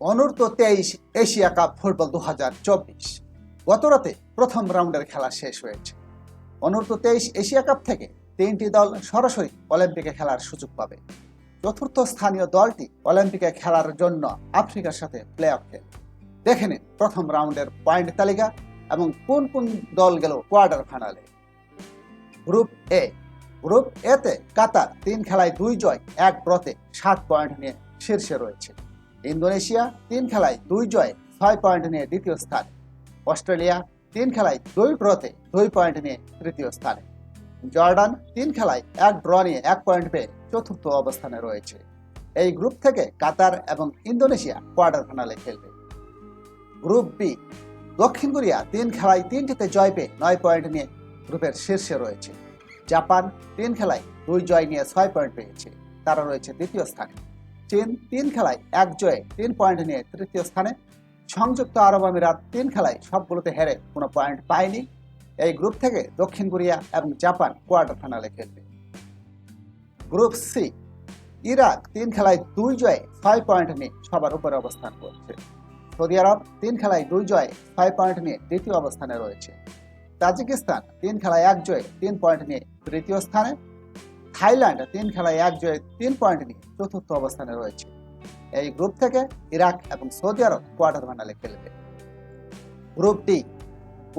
অনূর্ধ্ব তেইশ Asia cup football দু হাজার চব্বিশ গতরাতে প্রথম রাউন্ডের খেলা শেষ হয়েছে। অনূর্ধ্ব তেইশ এশিয়া কাপ থেকে তিনটি দল সরাসরি অলিম্পিকে খেলার সুযোগ পাবে। চতুর্থ স্থানীয় দলটি অলিম্পিকে খেলার জন্য আফ্রিকার সাথে প্লে অফ খেলবে দেখে নিন প্রথম রাউন্ডের পয়েন্ট তালিকা এবং কোন কোন দল গেল কোয়ার্টার ফাইনালে। গ্রুপ এ, গ্রুপ এতে কাতার তিন খেলায় দুই জয়, এক ব্রতে সাত পয়েন্ট নিয়ে শীর্ষে রয়েছে। ইন্দোনেশিয়া তিন খেলায় দুই জয় ছয় পয়েন্ট নিয়ে দ্বিতীয় স্থানে। অস্ট্রেলিয়া তিন খেলায় দুই ড্রতে দুই পয়েন্ট নিয়ে তৃতীয় স্থানে। জর্ডান তিন খেলায় এক ড্র নিয়ে এক পয়েন্ট পেয়ে চতুর্থ অবস্থানে রয়েছে। এই গ্রুপ থেকে কাতার এবং ইন্দোনেশিয়া কোয়ার্টার ফাইনালে খেলবে। গ্রুপ বি, দক্ষিণ কোরিয়া তিন খেলায় তিনটিতে জয় পেয়ে নয় পয়েন্ট নিয়ে গ্রুপের শীর্ষে রয়েছে। জাপান তিন খেলায় দুই জয় নিয়ে ছয় পয়েন্ট পেয়েছে। তারা রয়েছে দ্বিতীয় স্থানে। চীন তিন খেলায় এক জয়ে তিন পয়েন্ট নিয়ে তৃতীয় স্থানে। সংযুক্ত আরব আমিরাত তিন খেলায় সবগুলোতে হেরে কোনো পয়েন্ট পায়নি। এই গ্রুপ থেকে দক্ষিণ কোরিয়া এবং জাপান কোয়ার্টার ফাইনালে খেলবে। গ্রুপ সি ইরাক তিন খেলায় দুই জয়ে ছয় পয়েন্ট নিয়ে সবার উপরে অবস্থান করছে। সৌদি আরব তিন খেলায় দুই জয়ে ছয় পয়েন্ট নিয়ে দ্বিতীয় অবস্থানে রয়েছে। তাজিকিস্তান তিন খেলায় এক জয়ে তিন পয়েন্ট নিয়ে তৃতীয় স্থানে। থাইল্যান্ড তিন খেলায় এক জয়ে তিন পয়েন্ট নিয়ে চতুর্থ অবস্থানে রয়েছে। এই গ্রুপ থেকে ইরাক এবং সৌদি আরব কোয়ার্টার ফাইনালে খেলবে। গ্রুপ ডি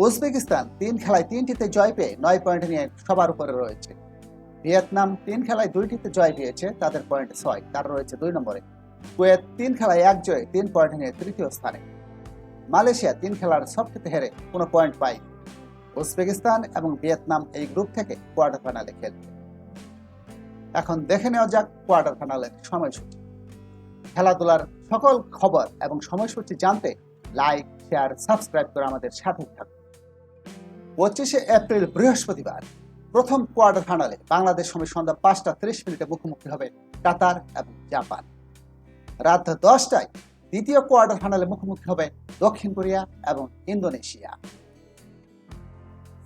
উজবেকিস্তান তিন খেলায় তিনটিতে জয় পেয়ে নয় পয়েন্ট নিয়ে সবার উপরে রয়েছে। ভিয়েতনাম তিন খেলায় দুইটিতে জয় পেয়েছে, তাদের পয়েন্ট ছয়, তার রয়েছে দুই নম্বরে। কুয়েত তিন খেলায় এক জয়ে তিন পয়েন্ট নিয়ে তৃতীয় স্থানে। মালয়েশিয়া তিন খেলার সবটিতে হেরে কোনো পয়েন্ট পায়নি। উজবেকিস্তান এবং ভিয়েতনাম এই গ্রুপ থেকে কোয়ার্টার ফাইনালে খেলবে। এখন দেখে নেওয়া যাক কোয়ার্টার ফাইনালের সময়সূচি। খেলাধুলার সকল খবর এবং সময়সূচি জানতে লাইক শেয়ার সাবস্ক্রাইব করে আমাদের সাথে থাকুন। পঁচিশে এপ্রিল বৃহস্পতিবার, প্রথম কোয়ার্টার ফাইনালে বাংলাদেশ সময় সন্ধ্যা পাঁচটা ত্রিশ মিনিটে মুখোমুখি হবে কাতার এবং জাপান। রাত দশটায় দ্বিতীয় কোয়ার্টার ফাইনালে মুখোমুখি হবে দক্ষিণ কোরিয়া এবং ইন্দোনেশিয়া।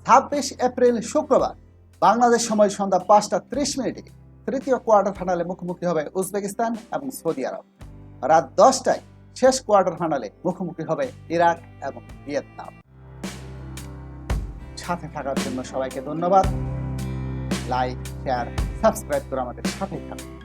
ছাব্বিশ এপ্রিল শুক্রবার, বাংলাদেশ সময় সন্ধ্যা পাঁচটা ত্রিশ মিনিটে তৃতীয় কোয়ার্টার ফাইনালে মুখোমুখি হবে উজবেকিস্তান এবং সৌদি আরব। রাত দশটায় শেষ কোয়ার্টার ফাইনালে মুখোমুখি হবে ইরাক এবং ভিয়েতনাম। সাথে থাকার জন্য সবাইকে ধন্যবাদ। লাইক, শেয়ার, সাবস্ক্রাইব করে আমাদের সাথে থাকুন।